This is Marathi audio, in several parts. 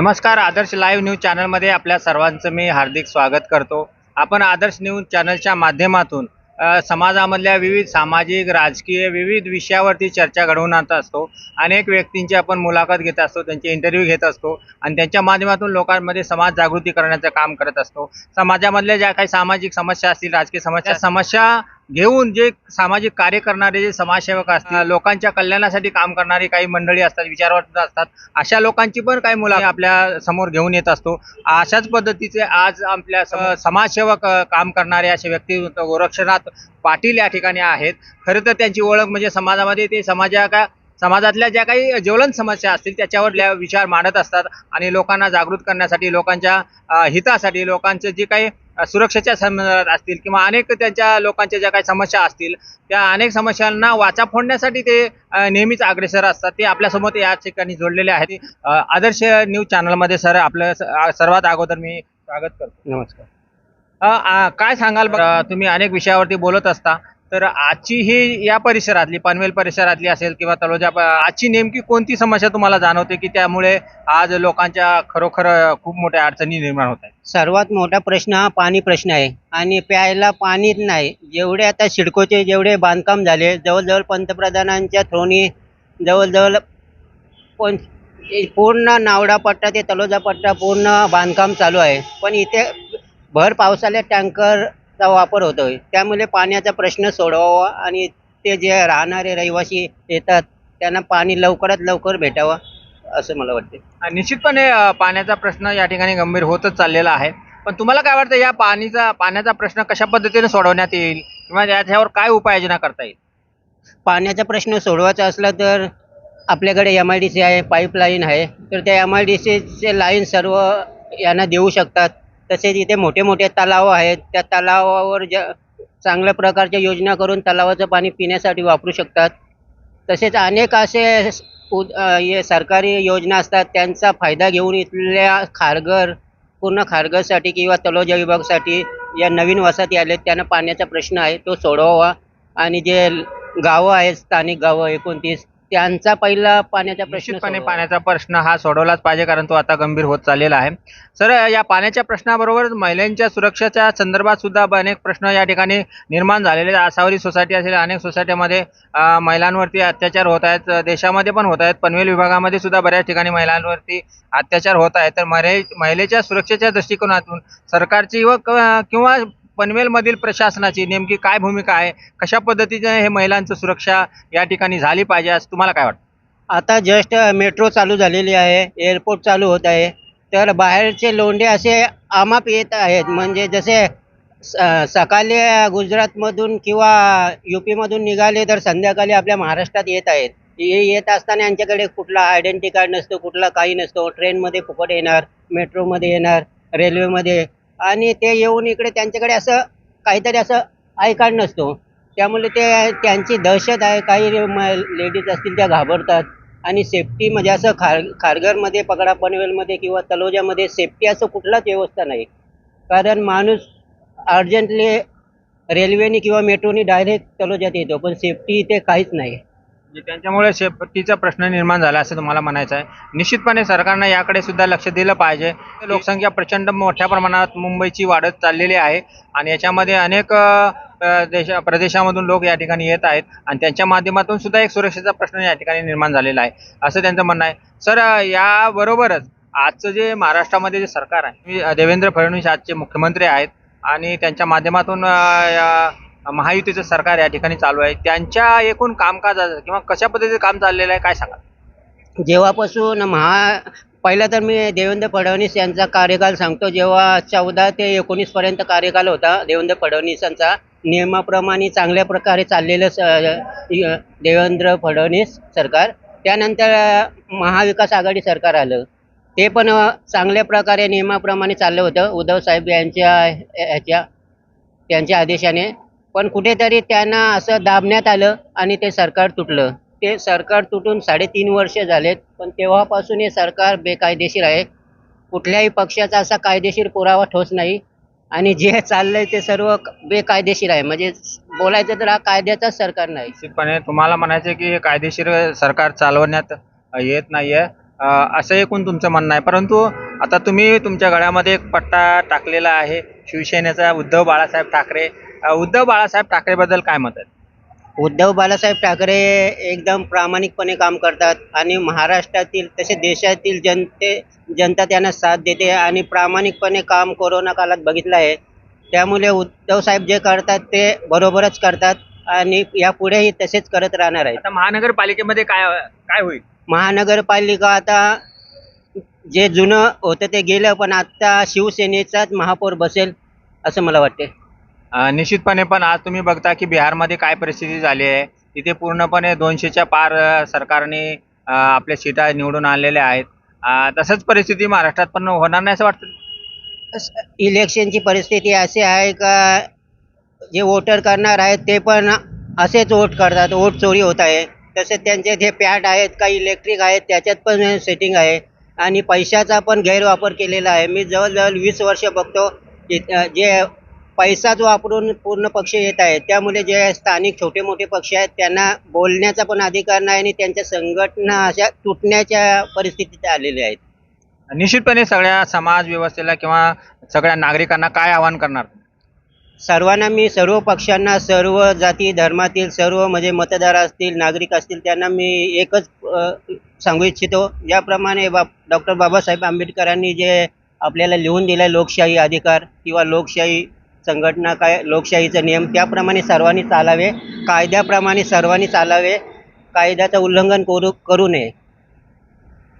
नमस्कार आदर्श लाईव्ह न्यूज चॅनलमध्ये आपल्या सर्वांचं मी हार्दिक स्वागत करतो. आपण आदर्श न्यूज चॅनलच्या माध्यमातून समाजामधल्या विविध सामाजिक राजकीय विविध विषयावरती चर्चा घडवून आणत असतो. अनेक व्यक्तींची आपण मुलाखत घेत असतो त्यांचे इंटरव्ह्यू घेत असतो आणि त्यांच्या माध्यमातून लोकांमध्ये समाज जागृती करण्याचं काम करत असतो. समाजामधल्या ज्या काही सामाजिक समस्या असतील राजकीय समस्या समस्या घेऊन जे सामाजिक कार्य करणारे जे समाजसेवक असतील लोकांच्या कल्याणासाठी काम करणारी काही मंडळी असतात विचारवंत असतात अशा लोकांची पण काही मुलं आपल्यासमोर घेऊन येत असतो. अशाच पद्धतीचे आज आपल्या सम- समाजसेवक काम करणारे असे व्यक्ती गोरक्षनाथ पाटील या ठिकाणी आहेत. खरं तर त्यांची ओळख म्हणजे समाजामध्ये ते समाजा का समाजातल्या ज्या काही ज्वलंत समस्या असतील त्याच्यावर त्या विचार मांडत असतात आणि लोकांना जागृत करण्यासाठी लोकांच्या हितासाठी लोकांचे जे काही सुरक्षेच्या संदर्भात असतील किंवा अनेक त्यांच्या लोकांच्या ज्या काही समस्या असतील त्या अनेक समस्यांना वाचा फोडण्यासाठी ते नेहमीच अग्रेसर असतात. ते आपल्यासमोर या ठिकाणी जोडलेले आहेत. आदर्श न्यूज चॅनलमध्ये सर आपलं सर्वात अगोदर मी स्वागत करतो. नमस्कार. काय सांगाल तुम्ही अनेक विषयावरती बोलत असता. तर आजची ही या परिसरातली पनवेल परिसरातली असेल किंवा तळोजा प- आजची नेमकी कोणती समस्या तुम्हाला जाणवते की त्यामुळे आज लोकांच्या खरोखर खूप मोठ्या अडचणी निर्माण होत आहेत? सर्वात मोठा प्रश्न हा पाणी प्रश्न आहे आणि प्यायला पाणीच नाही. जेवढे आता सिडकोचे जेवढे बांधकाम झाले जवळजवळ पंतप्रधानांच्या थ्रोनी जवळजवळ पण पूर्ण नावडा पट्टा ते तलोजा पट्टा पूर्ण बांधकाम चालू आहे. पण इथे भर पावसाला टँकर टँकरचा वापर होतोय. त्यामुळे पाण्याचा प्रश्न सोडवावा आणि ते जे राहणारे रहिवासी येतात त्यांना पाणी लवकरात लवकर भेटावं असं मला वाटते निश्चितपणे अ, पाण्याचा प्रश्न या ठिकाणी गंभीर होतच चाललेला आहे. पण तुम्हाला काय वाटतं या पाणीचा पाण्याचा प्रश्न कशा पद्धतीने सोडवण्यात येईल किंवा याच्यावर काय उपाययोजना करता येईल? पाण्याचा प्रश्न सोडवायचा असला तर आपल्याकडे एम आय डी सी आहे पाईपलाईन आहे. तर त्या एम आय डी सीचे लाईन सर्व यांना देऊ शकतात. तसेच इथे मोठे मोठे तलाव आहेत. त्या तलावावर ज चांगल्या प्रकारच्या योजना करून तलावाचं पाणी पिण्यासाठी वापरू शकतात. तसेच अनेक असे उद- ये हे सरकारी योजना असतात. त्यांचा फायदा घेऊन इथल्या खारघर पूर्ण खारघरसाठी किंवा तलोजा विभागासाठी या नवीन वसाहती आलेत त्यांना पाण्याचा प्रश्न आहे. तो सोडवावा. आणि जे गावं आहेत स्थानिक गावं एकोणतीस त्यांचा पहिला पाण्याचा प्रश्न निश्चितपणे. पाण्याचा प्रश्न हा सोडवलाच पाहिजे कारण तो आता गंभीर होत चाललेला आहे सर या पाण्याच्या प्रश्नाबरोबर महिलांच्या सुरक्षेच्या संदर्भात सुद्धा अनेक प्रश्न या ठिकाणी निर्माण झालेले आहेत. आसावरी सोसायटी असेल अनेक सोसायट्यामध्ये अ, महिलांवरती अत्याचार होत आहेत अ, देशामध्ये पण होत आहेत पनवेल विभागामध्ये सुद्धा बऱ्याच ठिकाणी महिलांवरती अत्याचार होत आहेत तर मरे महिलेच्या सुरक्षेच्या दृष्टिकोनातून सरकारची व क- किंवा पनवेलमधील प्रशासनाची नेमकी काय भूमिका आहे? कशा पद्धतीने हे महिलांचं सुरक्षा या ठिकाणी झाली पाहिजे असं तुम्हाला काय वाटतं? आता जस्ट मेट्रो चालू झालेली आहे एअरपोर्ट चालू होत आहे. तर बाहेरचे लोंढे असे आमाप येत आहेत. म्हणजे जसे स- सकाळी गुजरातमधून किंवा युपीमधून निघाले तर संध्याकाळी आपल्या महाराष्ट्रात येत आहेत. हे येत असताना यांच्याकडे कुठला आयडेंटिटी कार्ड नसतो कुठला काही नसतो. ट्रेनमध्ये फुकट येणार मेट्रोमध्ये येणार रेल्वेमध्ये आणि ते येऊन इकडे त्यांच्याकडे असं काहीतरी असं आय कार्ड नसतो. त्यामुळे ते त्यांची दहशत आहे. काही लेडीज असतील त्या घाबरतात. आणि सेफ्टी म्हणजे असं खार खारघरमध्ये पकडा पनवेलमध्ये किंवा तलोजामध्ये सेफ्टी असं कुठलाच व्यवस्था नाही. कारण माणूस अर्जंटली रेल्वेने किंवा मेट्रोने डायरेक्ट तलोजात येतो. पण सेफ्टी इथे काहीच नाही. म्हणजे त्यांच्यामुळे शेपटीचा प्रश्न निर्माण झाला असं तुम्हाला म्हणायचं आहे. निश्चितपणे सरकारनं याकडे सुद्धा लक्ष दिलं पाहिजे. लोकसंख्या प्रचंड मोठ्या प्रमाणात मुंबईची वाढत चाललेली आहे आणि याच्यामध्ये अनेक देशा प्रदेशामधून लोक या ठिकाणी येत आहेत आणि त्यांच्या माध्यमातून सुद्धा एक सुरक्षेचा प्रश्न या ठिकाणी निर्माण झालेला आहे असं त्यांचं म्हणणं आहे. सर याबरोबरच आजचं जे महाराष्ट्रामध्ये जे सरकार आहे देवेंद्र फडणवीस आजचे मुख्यमंत्री आहेत आणि त्यांच्या माध्यमातून महायुतीचं सरकार या ठिकाणी चालू आहे. त्यांच्या एकूण कामकाजाचं किंवा कशा पद्धतीचं काम चाललेलं आहे काय सांगा जेव्हापासून महा पहिला तर मी देवेंद्र फडणवीस यांचा कार्यकाल सांगतो जेव्हा चौदा ते एकोणीस पर्यंत कार्यकाल होता देवेंद्र फडणवीस यांचा नियमाप्रमाणे चांगल्या प्रकारे चाललेलं देवेंद्र फडणवीस सरकार. त्यानंतर महाविकास आघाडी सरकार आलं. ते पण चांगल्या प्रकारे नियमाप्रमाणे चाललं होतं. उद्धव साहेब यांच्या ह्याच्या त्यांच्या आदेशाने. पण कुठेतरी त्यांना असं दाबण्यात आलं आणि ते सरकार तुटलं. ते सरकार तुटून साडेतीन वर्ष झालेत पण तेव्हापासून हे सरकार बेकायदेशीर आहे. कुठल्याही पक्षाचा असा कायदेशीर पुरावा ठोस नाही. आणि जे चाललंय ते सर्व बेकायदेशीर आहे. म्हणजे बोलायचं तर हा कायद्याचाच सरकार नाही. निश्चितपणे तुम्हाला म्हणायचं की हे कायदेशीर सरकार चालवण्यात येत नाहीये. अ, असं एकूण तुमचं म्हणणं आहे. परंतु आता तुम्ही तुमच्या गळ्यामध्ये एक पट्टा टाकलेला आहे. शिवसेनेचा उद्धव बाळासाहेब ठाकरे अ, उद्धव बाळासाहेब ठाकरेबद्दल काय मत आहे? उद्धव बाळासाहेब ठाकरे एकदम प्रामाणिकपणे काम करतात आणि महाराष्ट्रातील तसे देशातील जनते जनता त्यांना साथ देते आणि प्रामाणिकपणे काम कोरोना काळात बघितलं आहे. त्यामुळे उद्धव साहेब जे करतात ते बरोबरच करतात आणि यापुढेही तसेच करत राहणार आहेत. आता महानगरपालिकेमध्ये काय काय होईल? महानगरपालिका आता जे जुनं होतं ते गेलं पण आता शिवसेनेचाच महापौर बसेल असं मला वाटते निश्चितपणे पण आज तुम्ही बघता की बिहारमध्ये काय परिस्थिती झाली आहे. तिथे पूर्णपणे दोनशेच्या पार सरकारने आपल्या सीटा निवडून आणलेल्या आहेत. तसंच परिस्थिती महाराष्ट्रात पण होणार नाही असं वाटतं? इलेक्शनची परिस्थिती अशी आहे का जे वोटर करणार आहेत ते पण असेच वोट करतात वोट चोरी होत आहे. तसेच त्यांचे जे पॅड आहेत काही इलेक्ट्रिक आहेत त्याच्यात पण सेटिंग आहे. आणि पैशाचा पण गैरवापर केलेला आहे. मी जवळजवळ वीस वर्ष बघतो की अ, जे वापरून पूर्ण पक्ष येत आहेत त्यामुळे जे स्थानिक छोटे मोठे पक्ष आहेत त्यांना बोलण्याचा पण अधिकार नाही आणि त्यांच्या संघटना अशा तुटण्याच्या परिस्थितीत आलेल्या आहेत. निश्चितपणे सगळ्या समाज व्यवस्थेला किंवा सगळ्या नागरिकांना काय आवाहन करणार? सर्वांना मी सर्व पक्षांना सर्व जाती धर्मातील सर्व म्हणजे मतदार असतील नागरिक असतील त्यांना मी एकच सांगू इच्छितो. ज्याप्रमाणे बा डॉक्टर बाबासाहेब आंबेडकरांनी जे आपल्याला लिहून दिलं आहे लोकशाही अधिकार किंवा लोकशाही संघटना काय लोकशाहीचा नियम त्याप्रमाणे सर्वांनी चालावे कायद्याप्रमाणे सर्वांनी चालावे कायद्याचं उल्लंघन करू करू नये.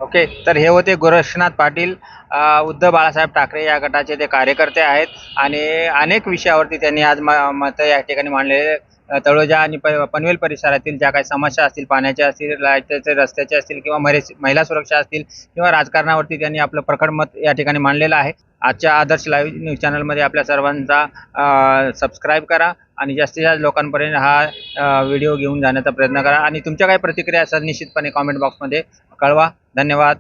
ओके तर हे होते गोरक्षनाथ पाटील अ, उद्धव बाळासाहेब ठाकरे या गटाचे ते कार्यकर्ते आहेत आणि अनेक विषयावरती त्यांनी आज म मतं या ठिकाणी मांडलेले तळोजा आणि प पनवेल परिसरातील ज्या काही समस्या असतील पाण्याच्या असतील लाईटचे रस्त्याचे असतील किंवा मरे महिला सुरक्षा असतील किंवा राजकारणावरती त्यांनी आपलं प्रखर मत या ठिकाणी मांडलेलं आहे. आजच्या आदर्श लाईव्ह न्यूज चॅनलमध्ये आपल्या सर्वांचा सबस्क्राईब करा आणि जास्तीत जास्त लोकांपर्यंत हा व्हिडिओ घेऊन जाण्याचा प्रयत्न करा. आणि तुमच्या काही प्रतिक्रिया असेल निश्चितपणे कॉमेंट बॉक्समध्ये कळवा. धन्यवाद.